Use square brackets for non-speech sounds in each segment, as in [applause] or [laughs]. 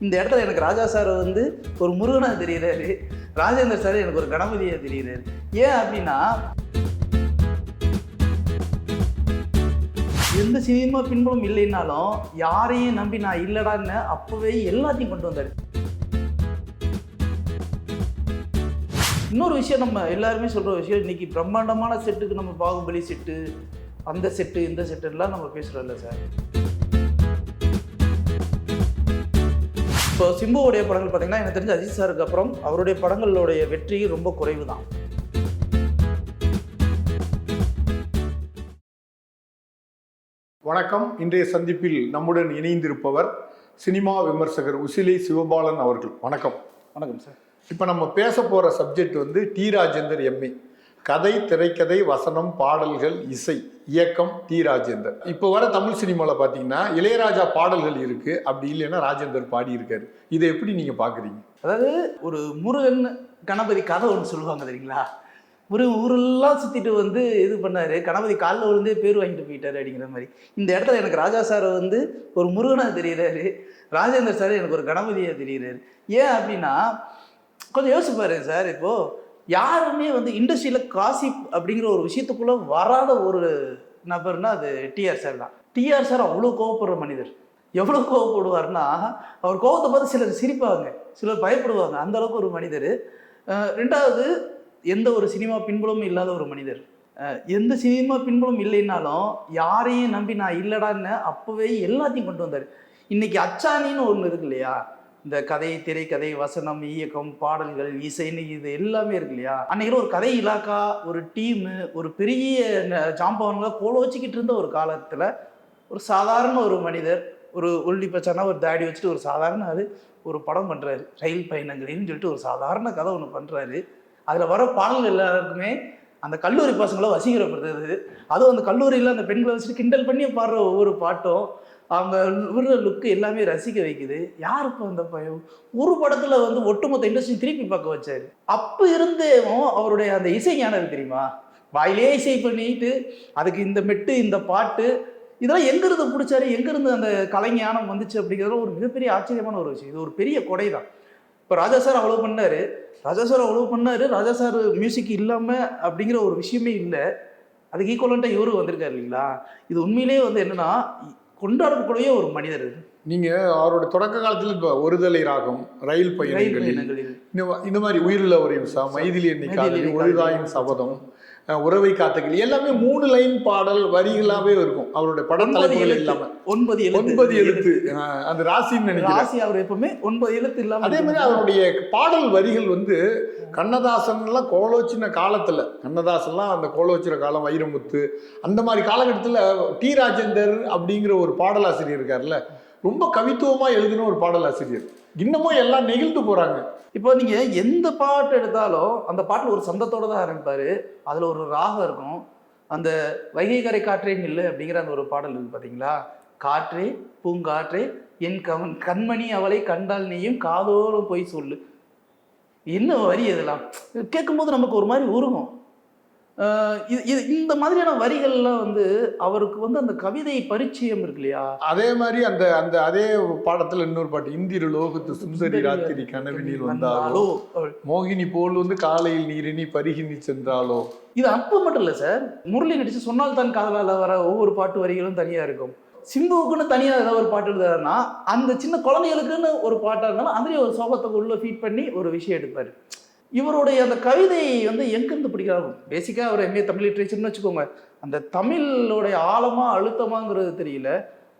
இந்த இடத்துல எனக்கு ராஜா சார் வந்து ஒரு முருகனாக தெரிகிறாரு ராஜேந்திர சார் எனக்கு ஒரு கணபதியாக தெரிகிறாரு ஏன் அப்படின்னா எந்த சினிமா பின்புலம் இல்லைன்னாலும் யாரையும் நம்பி நான் இல்லடான்னு அப்போவே எல்லாத்தையும் கொண்டு வந்தார். இன்னொரு விஷயம் நம்ம எல்லாருமே சொல்கிற விஷயம் இன்றைக்கி பிரம்மாண்டமான செட்டுக்கு நம்ம பாகுபலி செட்டு அந்த செட்டு இந்த செட்டுலாம் நம்ம பேசுகிறோம்ல சார். இப்போ சிம்புவுடைய படங்கள் பார்த்தீங்கன்னா எனக்கு தெரிஞ்ச அஜித் சாருக்கு அப்புறம் அவருடைய படங்களுடைய வெற்றி ரொம்ப குறைவு தான் வணக்கம். இன்றைய சந்திப்பில் நம்முடன் இணைந்திருப்பவர் சினிமா விமர்சகர் உசிலை சிவபாலன் அவர்கள். வணக்கம். வணக்கம் சார். இப்போ நம்ம பேச போகிற சப்ஜெக்ட் வந்து டி ராஜேந்தர் எம்ஏ கதை திரைக்கதை வசனம் பாடல்கள் இசை இயக்கம் டி. ராஜேந்தர். இப்போ வர தமிழ் சினிமாவில் பார்த்தீங்கன்னா இளையராஜா பாடல்கள் இருக்கு. அப்படி இல்லைன்னா ராஜேந்தர் பாடி இருக்காரு இதை எப்படி நீங்கள் பார்க்குறீங்க? அதாவது ஒரு முருகன் கணபதி கதை ஒன்று சொல்லுவாங்க தெரியுங்களா? ஒரு ஊரெல்லாம் சுற்றிட்டு வந்து இது பண்ணார். கணபதி காலில் விழுந்தே பேர் வாங்கிட்டு போயிட்டாரு அப்படிங்கிற மாதிரி. இந்த இடத்துல எனக்கு ராஜா சார் வந்து ஒரு முருகனாக தெரிகிறாரு ராஜேந்தர் சார் எனக்கு ஒரு கணபதியாக தெரிகிறாரு ஏன் அப்படின்னா கொஞ்சம் யோசிப்பாரு சார் இப்போது யாருமே வந்து இண்டஸ்ட்ரியில் காசிப் அப்படிங்கிற ஒரு விஷயத்துக்குள்ளே வராத ஒரு நபர்னா அது டிஆர் சார் தான். டிஆர் சார் அவ்வளோ கோவப்படுற மனிதர். எவ்வளோ கோவப்படுவார்னா அவர் கோவத்தை பார்த்து சிலர் சிரிப்பாங்க. சிலர் பயப்படுவாங்க. அந்த அளவுக்கு ஒரு மனிதர். ரெண்டாவது எந்த ஒரு சினிமா பின்புலமும் இல்லாத ஒரு மனிதர். எந்த சினிமா பின்புலம் இல்லைன்னாலும் யாரையும் நம்பி நான் இல்லடான்னு அப்போவே எல்லாத்தையும் கொண்டு வந்தார். இன்னைக்கு அச்சாணின்னு ஒன்று இருக்கு இல்லையா? இந்த கதை திரைக்கதை வசனம் இயக்கம் பாடல்கள் இசைன்னு இது எல்லாமே இருக்கு இல்லையா? அன்னைக்கு ஒரு கதை இலாக்கா ஒரு டீமு ஒரு பெரிய ந- ஜாம்பவான்களை கோல வச்சுக்கிட்டு இருந்த ஒரு காலத்தில் ஒரு சாதாரண ஒரு மனிதர் ஒரு ஒல்லி பச்சானா ஒரு தாடி வச்சுட்டு ஒரு சாதாரண அது ஒரு படம் பண்ணுறாரு ரயில் பயணங்களின்னு சொல்லிட்டு ஒரு சாதாரண கதை ஒன்று பண்ணுறாரு அதில் வர பாடல்கள் எல்லாருக்குமே அந்த கல்லூரி பசங்களை வசீகரப்படுத்துறது அதுவும் அந்த கல்லூரியில் அந்த பெண்களை வச்சுட்டு கிண்டல் பண்ணி பாடுற ஒவ்வொரு பாட்டும் அவங்க விடுற லுக்கு எல்லாமே ரசிக்க வைக்குது. யாருக்கு அந்த பயம் ஒரு படத்தில் வந்து ஒட்டுமொத்த இண்டஸ்ட்ரி திருப்பி பார்க்க வச்சாரு. அப்போ இருந்தேவும் அவருடைய அந்த இசை ஞானம் தெரியுமா? வாயிலே இசை பண்ணிட்டு அதுக்கு இந்த மெட்டு இந்த பாட்டு இதெல்லாம் எங்கேருந்து பிடிச்சாரு? எங்கேருந்து அந்த கலைஞானம் வந்துச்சு அப்படிங்கிறது ஒரு மிகப்பெரிய ஆச்சரியமான ஒரு விஷயம். இது ஒரு பெரிய கொடை தான் இப்போ ராஜா சார் அவ்வளோ பண்ணாரு. ராஜா சார் அவ்வளோ பண்ணார். ராஜா சார் மியூசிக் இல்லாமல் அப்படிங்கிற ஒரு விஷயமே இல்லை. அதுக்கு ஈக்குவலண்ட்டாக இவரும் வந்திருக்காரு இல்லைங்களா? இது உண்மையிலேயே வந்து என்னென்னா கொண்டாடக்கூடிய ஒரு மனிதர் இது. நீங்கள் அவரோட தொடக்க காலத்தில் இப்போ ஒருதலை ராகம் ரயில் பயணங்களில் இந்த மாதிரி உயிருள்ள ஒரு விசா மைதிலி எண்ணெய் மைதிலி காதலி எண்ணெய் ஒரு காதலி. தாயின் சபதம் உறவை காத்தகிளி எல்லாமே மூணு லைன் பாடல் வரிகளாவே இருக்கும். அவருடைய படம் தலைப்புகள் இல்லாம. ஒன்பது ஒன்பது எழுத்து. அந்த ராசின்னு நினைக்கிறேன். ராசி அவர் எப்பவுமே ஒன்பது எழுத்து இல்லாம அதே மாதிரி அவருடைய பாடல் வரிகள் வந்து கண்ணதாசன் எல்லாம் கோலோச்சின காலத்துல. கண்ணதாசன்லாம் அந்த கோலோச்சின காலம் வைரமுத்து. அந்த மாதிரி காலகட்டத்துல டி ராஜேந்தர் அப்படிங்கிற ஒரு பாடலாசிரியர் இருக்கார்ல. ரொம்ப கவித்துவமா எழுதின ஒரு பாடலாசிரியர். இன்னமும் எல்லாம் நெகிழ்ந்து போறாங்க. இப்போ நீங்க எந்த பாட்டு எடுத்தாலும் அந்த பாட்டில் ஒரு சந்தத்தோட தான் ஆரம்பிப்பாரு அதுல ஒரு ராகம் இருக்கும். அந்த வைகை கரை காற்றே நில்லு அப்படிங்கிற அந்த ஒரு பாடல் இருக்கு பாத்தீங்களா? காற்றே பூங்காற்றே என் கவன் கண்மணி அவளை கண்டால் நீயும் காதோடு போய் சொல்லு. என்ன வரி இதெல்லாம்? கேட்கும்போது நமக்கு ஒரு மாதிரி உருகும். இது இந்த மாதிரியான வரிகள்லாம் வந்து அவருக்கு வந்து அந்த கவிதை பரிச்சயம் இருக்கு இல்லையா? அதே மாதிரி அந்த அந்த அதே பாடத்துல இன்னொரு பாட்டு இந்திர லோகத்து சுந்தரி ராத்திரி கனவினில் வந்தாலோ மோகினி போல் வந்து காலையில் நீரினி பருகினி சென்றாலோ. இது அப்போ மட்டும் இல்லை சார். முரளி நடிச்சு சொன்னால் தான் காதலால வர ஒவ்வொரு பாட்டு வரிகளும் தனியாக இருக்கும். சிம்புவுக்குன்னு தனியாக ஏதாவது ஒரு பாட்டு எழுதுறாருன்னா அந்த சின்ன குழந்தைகளுக்குன்னு ஒரு பாட்டாக இருந்தாலும் அதுலேயே ஒரு சோகத்தை உள்ள ஃபீட் பண்ணி ஒரு விஷயம் எடுப்பார். இவருடைய அந்த கவிதை வந்து எங்கேருந்து பிடிக்கிறாரு? பேசிக்காக அவர் எம்ஏ தமிழ் லிட்ரேச்சர்னு வச்சுக்கோங்க. அந்த தமிழோடைய ஆழமாக அழுத்தமாங்கிறது தெரியல.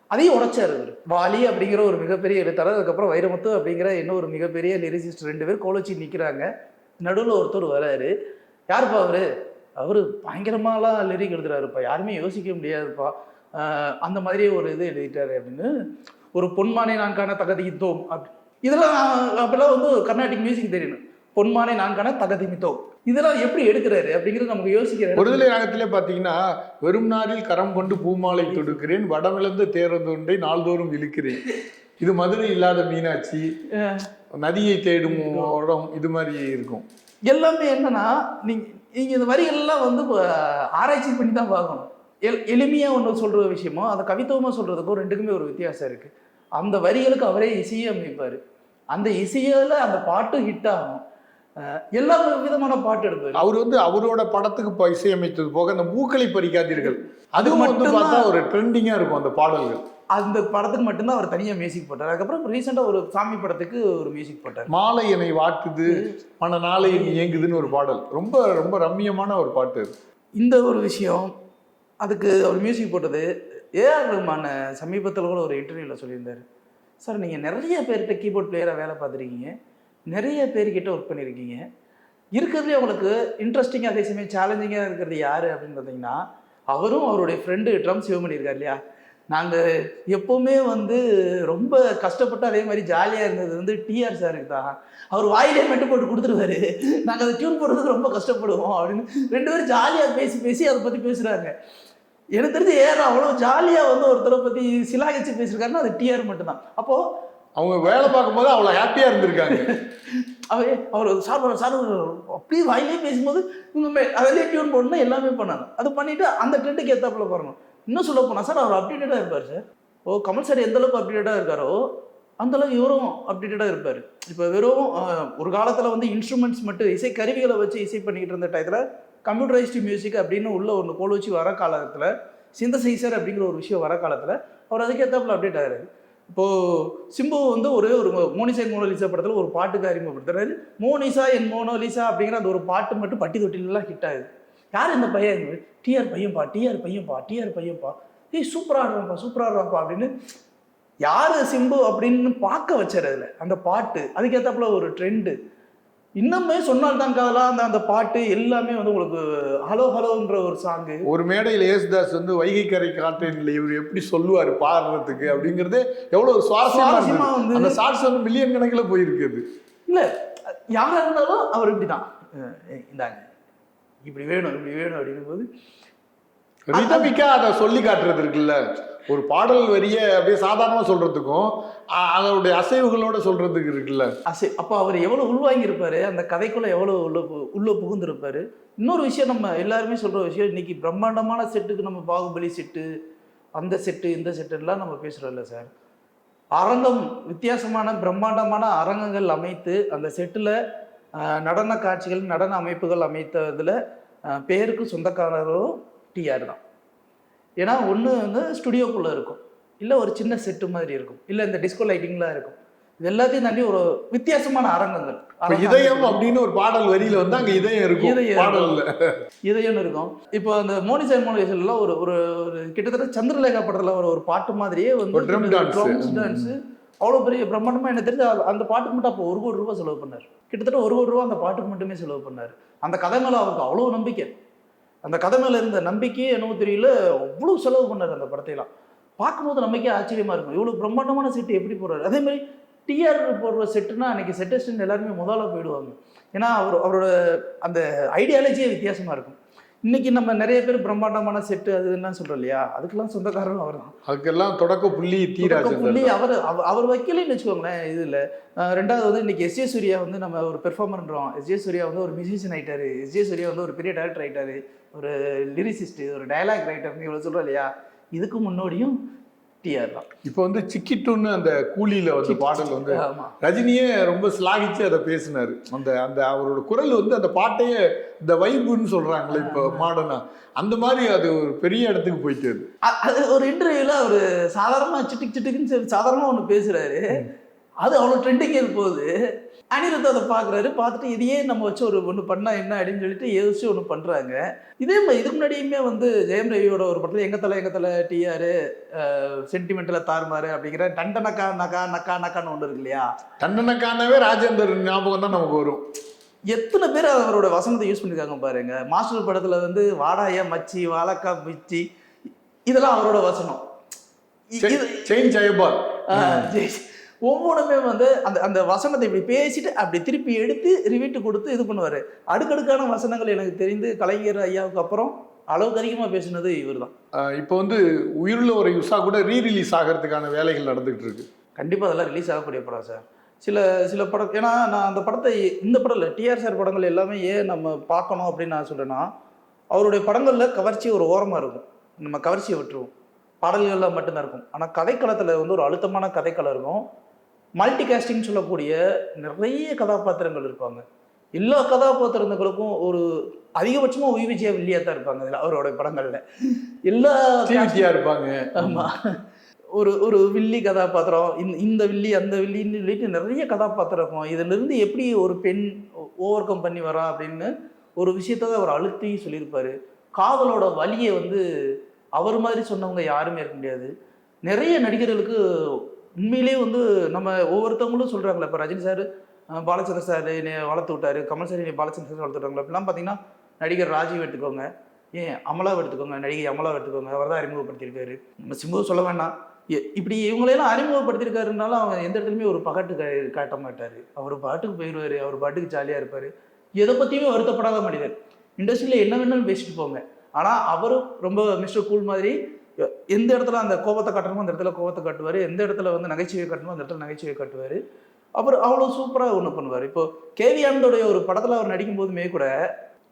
அதையும் உடைச்சார் அவர் வாலி அப்படிங்கிற ஒரு மிகப்பெரிய எழுத்தாளர் அதுக்கப்புறம் வைரமுத்து அப்படிங்கிற இன்னும் ஒரு மிகப்பெரிய லிரிசிஸ்ட் ரெண்டு பேர் கோலச்சி நிற்கிறாங்க நடுவில் ஒருத்தர் வராரு. யாருப்பா அவரு? அவர் பயங்கரமாலாம் லிரிக் எழுதுறாருப்பா. யாருமே யோசிக்க முடியாதுப்பா. அந்த மாதிரி ஒரு இது எழுதிட்டாரு அப்படின்னு. ஒரு பொன்மானை நான் காண தகதித்தோம் அப்படி இதெல்லாம் அப்பெல்லாம் வந்து கர்நாடிக் மியூசிக் தெரியணும் பொன்மானை நான் காண தகதிமித்தோம் இதெல்லாம் எப்படி எடுக்கிறாரு அப்படிங்கிறது நமக்கு யோசிக்கிற ஒருதலை ராகத்திலே பார்த்தீங்கன்னா வெறும் நாளில் கரம் கொண்டு பூமாலை தொடுக்கிறேன் வடமிழந்த தேரதொன்றை நாள்தோறும் இழுக்கிறேன். இது மதுரை இல்லாத மீனாட்சி நதியை தேடும் இடம் இது மாதிரி இருக்கும். எல்லாமே என்னன்னா நீங்க நீங்க இந்த வரிகள்லாம் வந்து ஆராய்ச்சி பண்ணி தான் பார்க்கணும். எல் எளிமையாக ஒன்று சொல்கிற விஷயமோ அதை கவித்துவமாக சொல்கிறதுக்கும் ரெண்டுக்குமே ஒரு வித்தியாசம் இருக்குது அந்த வரிகளுக்கு அவரே இசையை அமைப்பார். அந்த இசையில அந்த பாட்டும் ஹிட் ஆகும். எல்லா விதமான பாட்டு எடுப்பார். அவர் வந்து அவரோட படத்துக்கு இப்போ இசையமைத்தது போக அந்த மூக்களை பறிக்காதீர்கள். அதுவும் வந்து மட்டும்தான். பார்த்தா ஒரு ட்ரெண்டிங்கா இருக்கும் அந்த பாடல்கள். அந்த படத்துக்கு மட்டும்தான் அவர் தனியாக மியூசிக் போட்டார். அதுக்கப்புறம் ரீசெண்டாக ஒரு சாமி படத்துக்கு ஒரு மியூசிக் போட்டார். மாலை என்னை வாட்டுது மன நாளை இயங்குதுன்னு ஒரு பாடல். ரொம்ப ரொம்ப ரம்மியமான ஒரு பாட்டு அது. இந்த ஒரு விஷயம் அதுக்கு அவர் மியூசிக் போட்டது ஏஆர் ரஹ்மான் சமீபத்தில் கூட ஒரு இன்டர்வியூவில் சொல்லியிருந்தார். சார் நீங்கள் நிறைய பேர்கிட்ட கீபோர்ட் பிளேயராக வேலை பார்த்துருக்கீங்க. நிறைய பேர்கிட்ட ஒர்க் பண்ணியிருக்கீங்க இருக்கிறதுலே உங்களுக்கு இன்ட்ரெஸ்டிங்காக அதே சமயம் சேலஞ்சிங்காக இருக்கிறது யார் அப்படின்னு பார்த்தீங்கன்னா அவரும் அவருடைய ஃப்ரெண்டு ட்ரம் சிவமணி இருக்கார் இல்லையா? நாங்கள் எப்போவுமே வந்து ரொம்ப கஷ்டப்பட்டு அதே மாதிரி ஜாலியாக இருந்தது வந்து டிஆர் சாருக்கு தான். அவர் வாயிலே மெட்டு போட்டு கொடுத்துருவாரு. நாங்கள் அதை டியூன் போடுறதுக்கு ரொம்ப கஷ்டப்படுவோம் அப்படின்னு. ரெண்டு பேரும் ஜாலியாக பேசி பேசி அதை பற்றி பேசுகிறாங்க எனக்கு தெரிஞ்சு ஏற அவ்வளோ ஜாலியாக வந்து ஒருத்தரை பற்றி சிலாகிச்சு பேசியிருக்காருன்னா அது டிஆர் மட்டும்தான். அப்போது அவங்க வேலை பார்க்கும்போது அவ்வளோ ஹாப்பியாக இருந்திருக்காங்க. [laughs] அவர் அவர் சார் சார் அப்படியே வாயிலே பேசும்போது இவங்க அதிலே டியூன் போடணும் எல்லாமே பண்ணாங்க. அது பண்ணிவிட்டு அந்த ட்ரெண்டுக்கு ஏற்றாப்புல பாருங்க. இன்னும் சொல்ல போனால் சார் அவர் அப்டேட்டடாக இருப்பார் சார் ஓ கமல் சார் எந்த அளவுக்கு அப்டேட்டடாக இருக்காரோ அந்தளவுக்கு இவரும் அப்டேட்டடாக இருப்பார். இப்போ வெறும் ஒரு காலத்தில் வந்து இன்ஸ்ட்ருமெண்ட்ஸ் மட்டும் இசை கருவிகளை வச்சு இசை பண்ணிக்கிட்டு இருந்த டயத்தில் கம்ப்யூட்டரைஸ்டு மியூசிக் அப்படின்னு உள்ள ஒன்று கோல் வச்சு வர காலத்தில் சிந்தசைசர் அப்படிங்கிற ஒரு விஷயம் வர காலத்தில் அவர் அதுக்கேற்றாப்புல அப்டேட் ஆகிறாரு இப்போது சிம்பு வந்து ஒரு ஒரு மோனிசா என் மோனோலிசா படத்தில் ஒரு பாட்டுக்கு அறிமுகப்படுத்துறாரு மோனிசா என் மோனோலிசா அப்படிங்கிற அந்த ஒரு பாட்டு மட்டும் பட்டி தொட்டிலெலாம் ஹிட் ஆகுது. யார் இந்த பையன்? டிஆர் பையன்பா டிஆர் பையன்பா டிஆர் பையன்பா. ஏய் சூப்பராக ஆடுறான்ப்பா சூப்பராக ஆடுறான்ப்பா அப்படின்னு யார் சிம்பு அப்படின்னு பார்க்க வச்சார் அதில் அந்த பாட்டு. அதுக்கேற்றாப்புல ஒரு ட்ரெண்டு இன்னுமே சொன்னால் தான் காதலா அந்த அந்த பாட்டு எல்லாமே வந்து உங்களுக்கு ஹலோ ஹலோன்ற ஒரு சாங்கு ஒரு மேடையில் ஏசுதாஸ் வந்து வைகை கரை காற்றேன்ல இவர் எப்படி சொல்லுவார் பாடுறதுக்கு அப்படிங்கிறது எவ்வளவு சுவாரஸ்யமா. வந்து- அந்த ஷார்ட்ஸ் வந்து மில்லியன் கணக்கில் போயிருக்குது இல்லை யாராக இருந்தாலும் அவர் இப்படி தான் இந்தாங்க இப்படி வேணும் இப்படி வேணும் அப்படிங்கும்போது ரிதமிக்கா அதை சொல்லி காட்டுறது இருக்குல்ல. ஒரு பாடல் வரியை அப்படியே சாதாரணமா சொல்றதுக்கும் அதனுடைய அசைவுகளோட சொல்றதுக்கு இருக்குல்ல. அசை அப்போ அவர் எவ்வளோ உள்வாங்கியிருப்பாரு? அந்த கதைக்குள்ளே எவ்வளோ உள்ள உள்ள புகுந்திருப்பாரு? இன்னொரு விஷயம் நம்ம எல்லாருமே சொல்கிற விஷயம் இன்னைக்கு பிரம்மாண்டமான செட்டுக்கு நம்ம பாகுபலி செட்டு அந்த செட்டு இந்த செட்டுலாம் நம்ம பேசுகிறோம்ல சார். அரங்கம் வித்தியாசமான பிரம்மாண்டமான அரங்கங்கள் அமைத்து அந்த செட்டில் நடன காட்சிகள் நடன அமைப்புகள் அமைத்ததில் பேருக்கு சொந்தக்காரரும் டிஆர் தான்? ஏன்னா ஒன்று வந்து ஸ்டுடியோக்குள்ளே இருக்கும். இல்லை ஒரு சின்ன செட்டு மாதிரி இருக்கும். இல்லை இந்த டிஸ்கோ லைட்டிங்லாம் இருக்கும். இது எல்லாத்தையும் தாண்டி ஒரு வித்தியாசமான அரங்கங்கள். இதயம். அப்படின்னு ஒரு பாடல் வரியில வந்து அங்க இதயம் இருக்கும். இதயம் பாடல்ல. இதயம்னு இருக்கும். இப்போ அந்த மோனிசா மோனிசெல்லாம் ஒரு ஒரு ஒரு கிட்டத்தட்ட சந்திரலேகா படத்துல ஒரு ஒரு பாட்டு மாதிரியே வந்து. ட்ரம்ஸ் டான்ஸ் அவ்வளோ பெரிய பிரம்மாண்டமா எனக்கு தெரிஞ்சு அந்த பாட்டுக்கு மட்டும் அப்போ ஒரு கோடி ரூபாய் செலவு பண்ணார். கிட்டத்தட்ட ஒரு கோடி ரூபாய் அந்த பாட்டுக்கு மட்டுமே செலவு பண்ணார். அந்த கதை மேல அவருக்கு அவ்வளோ நம்பிக்கை. அந்த கதை மேலே இருந்த நம்பிக்கையே என்னவோ தெரியல அவ்வளோ செலவு பண்ணார் அந்த படத்தையெல்லாம். பார்க்கும்போது நமக்கே ஆச்சரியமாக இருக்கும். இவ்வளோ பிரம்மாண்டமான செட்டு எப்படி போடுறாரு? அதே மாதிரி டிஆர் போடுற செட்டுனா அன்னைக்கு செட்டஸ்டன் எல்லாருமே முதல்ல போயிடுவாங்க. ஏன்னா அவர் அவரோட அந்த ஐடியாலஜியே வித்தியாசமாக இருக்கும். இன்னைக்கு நம்ம நிறைய பேர் பிரம்மாண்டமான செட்டு அது என்ன சொல்றோம் இல்லையா? அதுக்கெல்லாம் சொந்தக்காரரும் அவர் தான் அதுக்கெல்லாம் தொடக்க புள்ளி தீராஜன் புள்ளி அவர் அவர்- வைக்கலன்னு வச்சுக்கோங்களேன் இதுல. ரெண்டாவது வந்து இன்னைக்கு எஸ் ஜே சூர்யா வந்து நம்ம ஒரு பெர்ஃபார்மர்ன்றோம் எஸ் ஜே சூர்யா வந்து ஒரு மியூசிஷியன் ஆயிட்டாரு. எஸ் ஜே சூர்யா வந்து ஒரு பெரிய டேரக்டர் ஆயிட்டாரு. ஒரு லிரிசிஸ்ட் ஒரு டயலாக் ரைட்டர் இவ்வளவு சொல்றோம் இல்லையா? இதுக்கு முன்னோடியும் டிஆர் தான் இப்போ வந்து சிக்கிட்டுன்னு அந்த கூலியில வந்து பாடல் வந்து ரஜினியே ரொம்ப சிலாகிச்சு அதை பேசினாரு. அந்த அந்த அவரோட குரல் வந்து அந்த பாட்டையே இந்த வைப்புன்னு சொல்றாங்களே இப்போ மாடர்னா அந்த மாதிரி அது ஒரு பெரிய இடத்துக்கு போயிட்டு அது ஒரு இன்டர்வியூல அவர் சாதாரணமா சிட்டுக்கு சிட்டுக்குன்னு சொல்லி சாதாரணமா ஒன்று பேசுறாரு. அது அவ்வளோ ட்ரெண்டிங் போகுது. அனிருத் அதை பார்க்குறாரு. பார்த்துட்டு இதையே நம்ம வச்சு ஒரு ஒன்று பண்ணா என்ன அப்படின்னு சொல்லிட்டு யோசிச்சு ஒன்று பண்ணுறாங்க இதே மாதிரி இதுக்கு முன்னாடியுமே வந்து ஜெயம் ரவியோட ஒரு படத்தில் எங்க தலை எங்க தலை டிஆர் சென்டிமெண்ட்டில் தாறுமாறு அப்படிங்கிற டண்டனக்கா நக்கா நக்கா நக்கான்னு ஒன்று இருக்கு இல்லையா? தண்டனைக்கானவே ராஜேந்தர் ஞாபகம் தான் நமக்கு வரும். எத்தனை பேர் அவரோட வசனத்தை யூஸ் பண்ணியிருக்காங்க பாருங்க. மாஸ்டர் படத்தில் வந்து வாடாய மச்சி வாழக்கா பிச்சி இதெல்லாம் அவரோட வசனம். செயின் ஜெயபால். ஒவ்வொன்றுமே வந்து அந்த அந்த வசனத்தை இப்படி பேசிட்டு அப்படி திருப்பி எடுத்து ரிவீட்டு கொடுத்து இது பண்ணுவார். அடுக்கடுக்கான வசனங்கள் எனக்கு தெரிந்து கலைஞர் ஐயாவுக்கு அப்புறம் அளவுக்கு அதிகமாக பேசினது இவர் தான் இப்போ வந்து உயிருள்ள ஒரு யுசா கூட ரீ ரிலீஸ் ஆகிறதுக்கான வேலைகள் நடந்துகிட்டு இருக்கு. கண்டிப்பாக அதெல்லாம் ரிலீஸ் ஆகக்கூடிய படம் சார். சில சில படம் ஏன்னா நான் அந்த படத்தை இந்த படம் இல்லை டிஆர் சார் படங்கள் எல்லாமே ஏன் நம்ம பார்க்கணும் அப்படின்னு நான் சொல்கிறேன்னா அவருடைய படங்களில் கவர்ச்சி ஒரு ஓரமாக இருக்கும். நம்ம கவர்ச்சியை விட்டுருவோம். பாடல்களில் மட்டும்தான் இருக்கும். ஆனால் கதைக்களத்தில் வந்து ஒரு அழுத்தமான கதைக்களம் இருக்கும். மல்டி காஸ்டிங் சொல்லக்கூடிய நிறைய கதாபாத்திரங்கள் இருப்பாங்க. எல்லா கதாபாத்திரங்களுக்கும் ஒரு அதிகபட்சமாக உய் விஜய வில்லியாக தான் இருப்பாங்க இதில் அவரோட படங்களில். எல்லா இருப்பாங்க. ஆமா. ஒரு ஒரு வில்லி கதாபாத்திரம் இந்த இந்த வில்லி அந்த வில்லின்னு சொல்லிட்டு நிறைய கதாபாத்திரம் இருக்கும். இதுல இருந்து எப்படி ஒரு பெண் ஓவர் கம் பண்ணி வரா அப்படின்னு ஒரு விஷயத்த அவர் அழுத்தி சொல்லியிருப்பாரு. காதலோட வலியை வந்து அவர் மாதிரி சொன்னவங்க யாருமே இருக்க முடியாது. நிறைய நடிகர்களுக்கு உண்மையிலேயே வந்து நம்ம ஒவ்வொருத்தவங்களும் சொல்கிறாங்களே இப்போ ரஜினி சார் பாலச்சந்திர சார் என்னை வளர்த்து விட்டாரு கமல் சார் என்னை பாலச்சந்திர சார் வளர்த்து விட்டாங்களா அப்படிலாம் பார்த்தீங்கன்னா நடிகர் ராஜீவ் எடுத்துக்கோங்க ஏன் அமலாவை எடுத்துக்கோங்க நடிகை அமலாவை எடுத்துக்கோங்க அவர் தான் அறிமுகப்படுத்தியிருக்காரு. நம்ம சிம்பு சொல்ல வேண்டாம். இ- இப்படி இவங்களையெல்லாம் அறிமுகப்படுத்தியிருக்காருனாலும் அவன் எந்த இடத்துலையுமே ஒரு பகட்டு காட்ட மாட்டார். அவர் பாட்டுக்கு போயிடுவார் அவர் பாட்டுக்கு ஜாலியாக இருப்பார். எதை பற்றியுமே வருத்தப்படாத மனிதர். இண்டஸ்ட்ரியில் என்ன வேணாலும் பேசிட்டு போங்க. ஆனால் அவரும் ரொம்ப மிஸ்டர் கூல் மாதிரி எந்த இடத்துல அந்த கோபத்தை காட்டணுமோ அந்த இடத்துல கோபத்தை காட்டுவார். எந்த இடத்துல வந்து நகைச்சுவை காட்டணுமோ அந்த இடத்துல நகைச்சுவை காட்டுவார். அப்புறம் அவ்வளோ சூப்பராக ஒன்று பண்ணுவார். இப்போ கேவி ஆனந்தோடைய ஒரு படத்தில் அவர் நடிக்கும் போதுமே கூட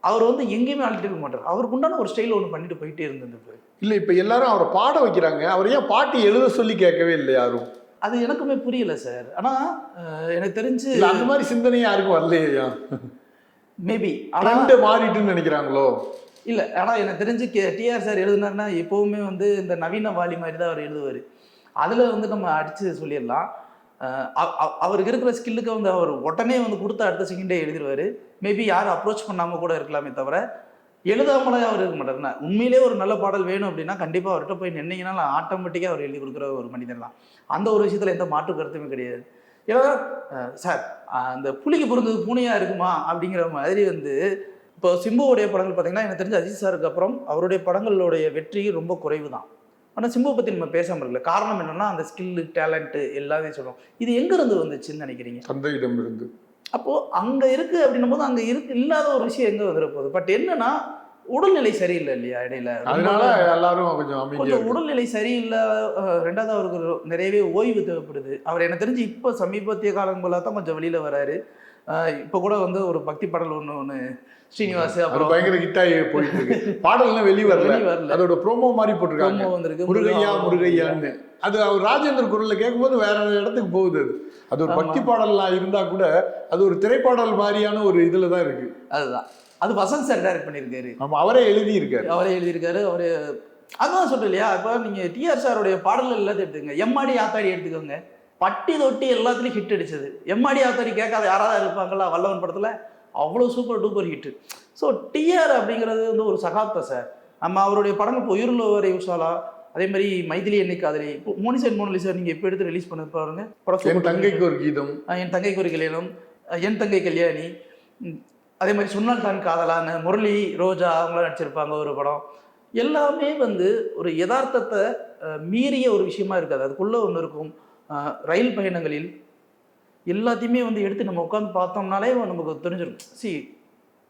அவர் வந்து எங்கேயுமே அழுத்திட்டு இருக்க மாட்டார். அவருக்கு உண்டான ஒரு ஸ்டைல் ஒன்று பண்ணிட்டு போயிட்டே இருந்தது இல்ல இப்ப எல்லாரும் அவரை பாட வைக்கிறாங்க. அவர் ஏன் பாட்டு எழுத சொல்லி கேட்கவே இல்லை யாரும்? அது எனக்குமே புரியல சார் ஆனால் எனக்கு தெரிஞ்சு அந்த மாதிரி சிந்தனை யாருக்கும் வரலையா மேபி மாறிட்டுன்னு நினைக்கிறாங்களோ? இல்லை ஆனால் எனக்கு தெரிஞ்சு கே டிஆர் சார் எழுதுனாருன்னா எப்போவுமே வந்து இந்த நவீன வாலி மாதிரி தான் அவர் எழுதுவார். அதில் வந்து நம்ம அடித்து சொல்லிடலாம். அவருக்கு இருக்கிற ஸ்கில்லுக்கு வந்து அவர் உடனே வந்து கொடுத்த அடுத்த செகண்டே எழுதிடுவார் மேபி யாரும் அப்ரோச் பண்ணாமல் கூட இருக்கலாமே தவிர எழுதாமலே அவர் இருக்க மாட்டார். உண்மையிலே ஒரு நல்ல பாடல் வேணும் அப்படின்னா கண்டிப்பாக அவர்கிட்ட போய் நின்னீங்கன்னா ஆட்டோமேட்டிக்காக அவர் எழுதி கொடுக்குற ஒரு மனிதன் தான். அந்த ஒரு விஷயத்தில் எந்த மாற்று கருத்துமே கிடையாது. ஏன்னா சார் அந்த புலிக்கு பிறந்தது பூனையாக இருக்குமா அப்படிங்கிற மாதிரி வந்து இப்போ சிம்புவுடைய படங்கள் பார்த்தீங்கன்னா எனக்கு தெரிஞ்ச அஜித் சாருக்கு அப்புறம் அவருடைய படங்களுடைய வெற்றி ரொம்ப குறைவு தான் ஆனால் சிம்புவை பற்றி நம்ம பேசாமல் இருக்கல. காரணம் என்னன்னா அந்த ஸ்கில்லு டேலண்ட்டு எல்லாமே சொல்கிறோம் இது எங்கேருந்து வந்துச்சுன்னு நினைக்கிறீங்க? தந்தையிடம் இருந்து அப்போது அங்கே இருக்குது அப்படின்னும் போது அங்கே இருக்கு இல்லாத ஒரு விஷயம் எங்கே வந்துட போகுது? பட் என்னன்னா உடல்நிலை சரியில்லை இல்லையா இடையில? அதனால எல்லாரும் கொஞ்சம் கொஞ்சம். உடல்நிலை சரியில்லை ரெண்டாவது அவருக்கு நிறையவே ஓய்வு தேவைப்படுது. அவர் எனக்கு தெரிஞ்சு இப்போ சமீபத்திய காலங்களாக தான் கொஞ்சம் வெளியில் வராரு. இப்போ கூட வந்து ஒரு பக்தி பாடல் ஒன்று ஒன்று ஸ்ரீனிவாஸ் அப்புறம் பயங்கர ஹிட்டாகி போயிட்டு இருக்கு. பாடல்லாம் வெளிய வரல. வரல. அதோட ப்ரோமோ மாதிரி போட்டிருக்காங்க. வந்திருக்கு. முருகையா முருகா, முருகையான்னு. அது அவர் ராஜேந்திர குரல்ல கேட்கும்போது வேற இடத்துக்கு போகுது அது. அது ஒரு. பக்தி பாடல்லாம் இருந்தா கூட அது ஒரு திரைப்பாடல் மாதிரியான ஒரு இதுல தான் இருக்கு. அதுதான். அது வசந்த் சார் டைரக்ட் பண்ணியிருக்காரு. நம்ம அவரே எழுதி இருக்காரு அவரே எழுதியிருக்காரு அவர் அதான் சொல்றேன் இல்லையா? இப்போ நீங்கள் டிஆர் சாருடைய பாடல்கள் எல்லாத்தையும் எடுத்துக்கங்க. எம்மாடி ஆத்தாடி எடுத்துக்கோங்க. பட்டி தொட்டி எல்லாத்துலேயும் ஹிட் அடிச்சது. எம்மாடி ஆத்தாடி கேட்காத யாராவது இருப்பாங்களா? வல்லவன் படத்தில் அவ்வளோ super duper hit so TR அப்படிங்கிறது வந்து ஒரு சகாப்தம் சார். நம்ம அவருடைய படங்கள் இப்போ உயிருள்ள வரை உஷாலா அதே மாதிரி மைதிலி என்னை காதலி. இப்போ மோனிசன் மோனலி சார் நீங்கள் இப்போ எடுத்து ரிலீஸ் பண்ண பாருங்க. என் தங்கைக்கு ஒரு கீதம். என் தங்கைக்கு ஒரு கல்யாணம். என் தங்கை கல்யாணி. அதே மாதிரி சொன்னால் தான் காதலான்னு முரளி ரோஜா அவங்களாம் நடிச்சிருப்பாங்க ஒரு படம். எல்லாமே வந்து ஒரு யதார்த்தத்தை மீறிய ஒரு விஷயமா இருக்காது. அதுக்குள்ளே ஒன்று இருக்கும். ரயில் பயணங்களில் எல்லாத்தையுமே வந்து எடுத்து நம்ம உட்காந்து பார்த்தோம்னாலே நமக்கு தெரிஞ்சிடும் see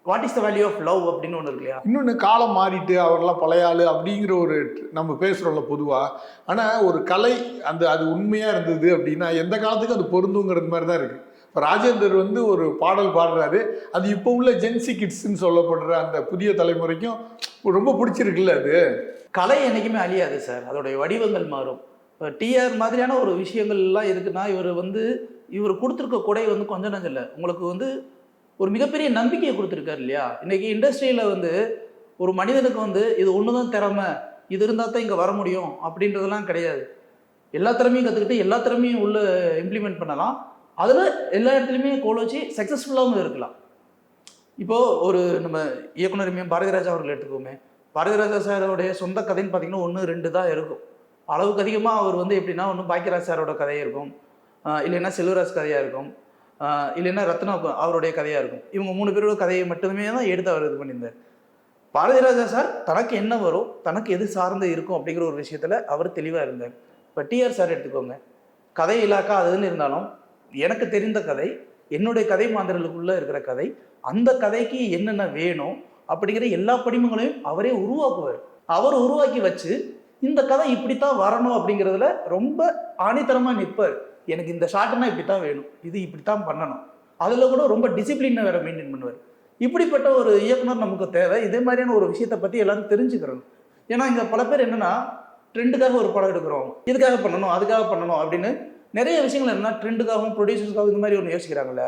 what is the value of love அப்படின்னு ஒன்று இருக்கு இல்லையா? இன்னொன்று காலம் மாறிட்டு அவரெல்லாம் பழைய ஆளு அப்படிங்கிற ஒரு நம்ம பேசுகிறோம்ல பொதுவாக ஆனால் ஒரு கலை அந்த அது உண்மையாக இருந்தது அப்படின்னா எந்த காலத்துக்கும் அது பொருந்துங்கிறது மாதிரி தான் இருக்குது இப்போ ராஜேந்தர் வந்து ஒரு பாடல் பாடுறாரு. அது இப்போ உள்ள ஜென்சி கிட்ஸ்ன்னு சொல்லப்படுற அந்த புதிய தலைமுறைக்கும் ரொம்ப பிடிச்சிருக்குல்ல அது? கலை என்றைக்குமே அழியாது சார். அதோடைய வடிவங்கள் மாறும். இப்போ டிஆர் மாதிரியான ஒரு விஷயங்கள்லாம் இருக்குன்னா இவர் வந்து இவர் கொடுத்துருக்க கொடை வந்து கொஞ்சம் நஞ்சம் இல்லை. உங்களுக்கு வந்து ஒரு மிகப்பெரிய நம்பிக்கையை கொடுத்துருக்காரு இல்லையா? இன்னைக்கு இண்டஸ்ட்ரியில் வந்து ஒரு மனிதனுக்கு வந்து இது ஒன்று தான் திறமை இது இருந்தால் தான் இங்கே வர முடியும் அப்படின்றதெல்லாம் கிடையாது. எல்லா திறமையும் கற்றுக்கிட்டு எல்லா திறமையும் உள்ள இம்ப்ளிமெண்ட் பண்ணலாம். அதில் எல்லா இடத்துலையுமே கோல் வச்சு சக்ஸஸ்ஃபுல்லாகவும் இருக்கலாம். இப்போது ஒரு நம்ம இயக்குனர் பாரதிராஜா அவர்கள் எடுத்துக்கோமே. பாரதிராஜா சாரோடைய சொந்த கதைன்னு பார்த்தீங்கன்னா ஒன்று ரெண்டு தான் இருக்கும். அளவுக்கு அதிகமாக அவர் வந்து எப்படின்னா ஒன்று பாக்கியராஜ் சாரோட கதையாக இருக்கும். இல்லைன்னா செல்வராஜ் கதையாக இருக்கும். இல்லைன்னா ரத்னா அவருடைய கதையாக இருக்கும். இவங்க மூணு பேரோட கதையை மட்டுமே தான் எடுத்து அவர் இது பண்ணியிருந்தார். பாரதிராஜா சார் தனக்கு என்ன வரும் தனக்கு எது சார்ந்து இருக்கும் அப்படிங்கிற ஒரு விஷயத்தில் அவர் தெளிவாக இருந்தார். இப்போ டிஆர் சார் எடுத்துக்கோங்க. கதை இலாக்கா அதுன்னு இருந்தாலும் எனக்கு தெரிந்த கதை என்னுடைய கதை மாந்தர்களுக்குள்ளே இருக்கிற கதை அந்த கதைக்கு என்னென்ன வேணும் அப்படிங்கிற எல்லா படிமங்களையும் அவரே உருவாக்குவார். அவர் உருவாக்கி வச்சு இந்த கதை இப்படித்தான் வரணும் அப்படிங்கிறதுல ரொம்ப ஆணித்தரமாக நிற்பார். எனக்கு இந்த ஷார்ட்னா இப்படி தான் வேணும். இது இப்படி தான் பண்ணணும். அதில் கூட ரொம்ப டிசிப்ளினை வேற மெயின்டைன் பண்ணுவார். இப்படிப்பட்ட ஒரு இயக்குனர் நமக்கு தேவை. இதே மாதிரியான ஒரு விஷயத்தை பற்றி எல்லாரும் தெரிஞ்சுக்கிறோம் ஏன்னா இங்கே பல பேர் என்னன்னா ட்ரெண்டுக்காக ஒரு படம் எடுக்கிறோம். இதுக்காக பண்ணணும் அதுக்காக பண்ணணும் அப்படின்னு நிறைய விஷயங்கள் என்ன ட்ரெண்டுக்காகவும் ப்ரொடியூசர்ஸ்க்காகவும் இந்த மாதிரி ஒன்று யோசிக்கிறாங்கல்ல.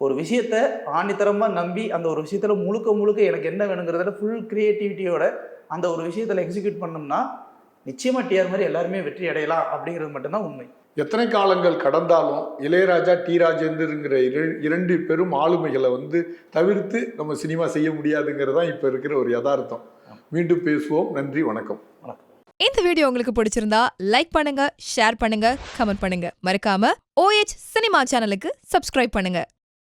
ஒரு விஷயத்த ஆணித்தரமாக நம்பி அந்த ஒரு விஷயத்தில் முழுக்க முழுக்க எனக்கு என்ன வேணுங்கிறத ஃபுல் க்ரியேட்டிவிட்டியோட அந்த ஒரு விஷயத்தில் எக்ஸிக்யூட் பண்ணோம்னா நிச்சயமாக டிஆர் மாதிரி எல்லாருமே வெற்றி அடையலாம் அப்படிங்கிறது மட்டும்தான் உண்மை. எத்தனை காலங்கள் கடந்தாலும் இளையராஜா டி ராஜேந்தருங்கிற இரு- இரண்டு பெரும் ஆளுமைகளை வந்து தவிர்த்து நம்ம சினிமா செய்ய முடியாதுங்கிறது தான் இப்போ இருக்கிற ஒரு யதார்த்தம். மீண்டும் பேசுவோம். நன்றி வணக்கம். வணக்கம். இந்த வீடியோ உங்களுக்கு பிடிச்சிருந்தா லைக் பண்ணுங்க ஷேர் பண்ணுங்க கமெண்ட் பண்ணுங்க. மறக்காம ஓஎச் சினிமா சேனலுக்கு சப்ஸ்கிரைப் பண்ணுங்க.